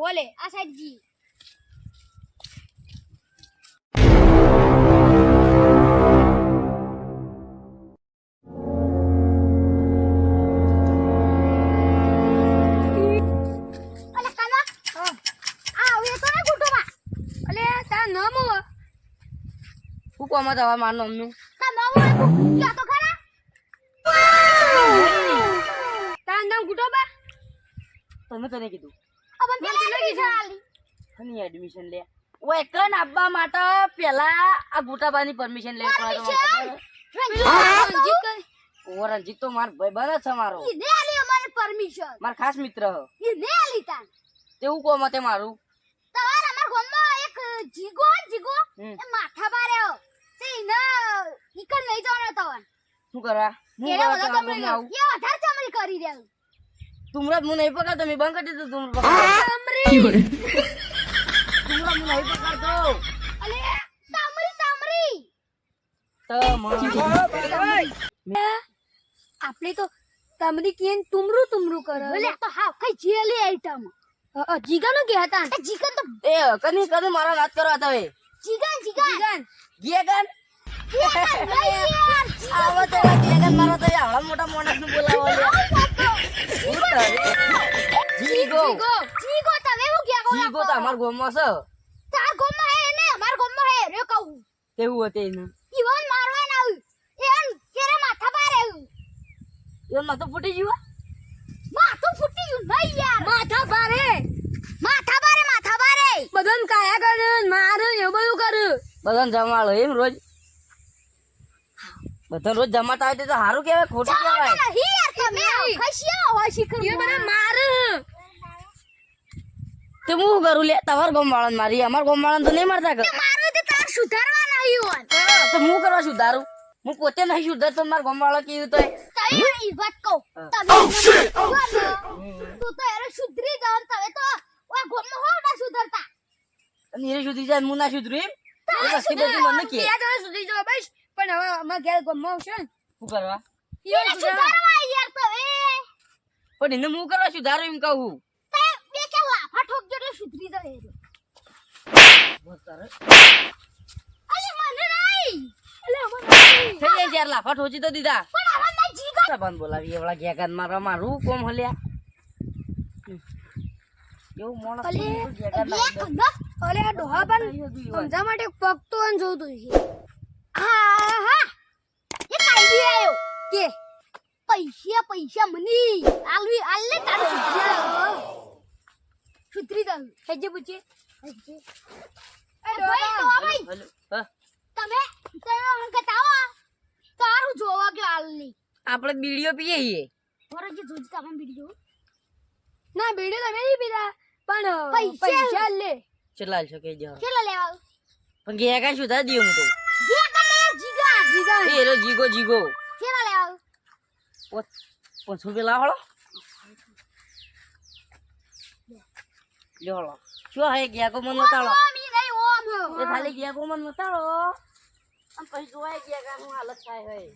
ઓલે આ સાઈડ જઈએ હા. આ હવે તો ને તારા નામ કોમાં મારું નામનું? તા તો ખરા. નામ ગુટોબા તમે તને કીધું. અબન પેલા એડમિશન આલી અને એડમિશન લે. ઓય કન આપવા માટે પેલા આ ગુટાબાની પરમિશન લેવી પડે. તમારે રંજીત કઈ? ઓ રંજીત તો માર ભાઈ છે મારો. ઈ આલી અમારે પરમિશન માર ખાસ મિત્ર. હ ઈ આલી તાન. તેવું કોમ મતે મારું. તમાર અમાર ગામમાં એક જીગો જીગો એ માથા બાર્યો તે ઈને ઈકન લઈ જવાનો તવન શું હું કેરે તમને આવું? એ ચમરી કરી રહ્યું. તુમરા હું નહીં પકડતો મેં બંધ કરી દીધું તુમરા પકડ તુમરા હું નહીં પકડતો અલે તામરી તામરી તો મારું આપણે તો તમરી કેન તુમરું તુમરું કરે. બોલે તો હા કઈ જેલી આઈટમ જીગાનું કે હતા એ જીગન તો એ કની કની મારા વાત કરવા ગયા જીગન ગન નહીં યાર આવો તો ગયા ગન મારો તો આવડા મોટા માણસનું બોલાવો જીગો. જીગો જીગો તમે હું ક્યાં ગોલા જીગો તો અમાર ગામમાં છે. તાર ગામમાં હે ને અમાર ગામમાં હે રે કહું. તેવું હતું એનું? ઈવન મારવા ના એન કેરે માથા બાર આવ્યું એ માથું ફૂટી ગયું માથું ફૂટી ગયું નહીં યાર. માથા ભારે માથા બારે માથા બધાને કાયા કરે મારે એવું બધું કરે. બધાને જમાડો એમ રોજ. બધા રોજ જમાતા હોય તો સારું કહેવાય ખોટું કહેવાય. નહીં યાર તમે. ખસ્યા હોય શીખર એ બધા મારે. તે હું કરું? લે તમાર ગામ વાળા મારી. અમાર ગામ તો નહીં મારતા કે? મારું તે તાર સુધારવા નહીં હોય. તો હું કરવા સુધારું? હું પોતે નહીં સુધારતો મારા ગામ વાળા કીધું તો તમે ઈ વાત કહું. તમે તું તો યાર સુધરી જાવ તમે તો ગોમમાં હો ના સુધરતા. સુધી જાય હું ના સુધરું એમ? એ વસ્તી બધી મને કે જવા બસ. પણ હવે અમારા ઘેર ગમવા આવશે ને. શું કરવા? સુધારવા યાર તમે પણ એને હું કરવા સુધારું એમ કહું બે કે લાફા ઠોકજો એટલે સુધરી જાવ બસ તારે. અલે મને નહીં. એટલે અમારે થઈ જાય લાફા ઠોચી તો દીધા. પણ આવા ના જીગા સાબાન બોલાવી એવડા કાન મારવા મારું કોમ હલ્યા? એવું મોણસ અલે. ખંડા અલે આ ડોહા પણ સમજા માટે પગતો અને જોતું છે. હા હા એ કાઈ આયો કે પૈસા પૈસા મની. આલવી આલે તારે સુધરી જાવ હેજે પૂછે એ ભાઈ તો ભાઈ. તમે તમે અંકત આવો તારું જોવા કે આલની. આપણે બીડીઓ પીએ છીએ. થોડો જે જોજી તમે બીડીઓ. ના બીડીઓ તમે નહીં પીધા પણ પૈસા. લે ચલાલ છો કે જાઓ કેટલા લેવા? પણ ઘેર શું થા દીયો હું તો. જે કને જીગા. જીગા. એરો જીગો જીગો. ચલા લેવા? પોચ- રૂપિયા લાવો લ્યો શું હે ગયા કો મન ઓમ એ ખાલી ગયા કો મન બતાડો આમ પછી જોવાય ગયા કા હું હાલત થાય હે.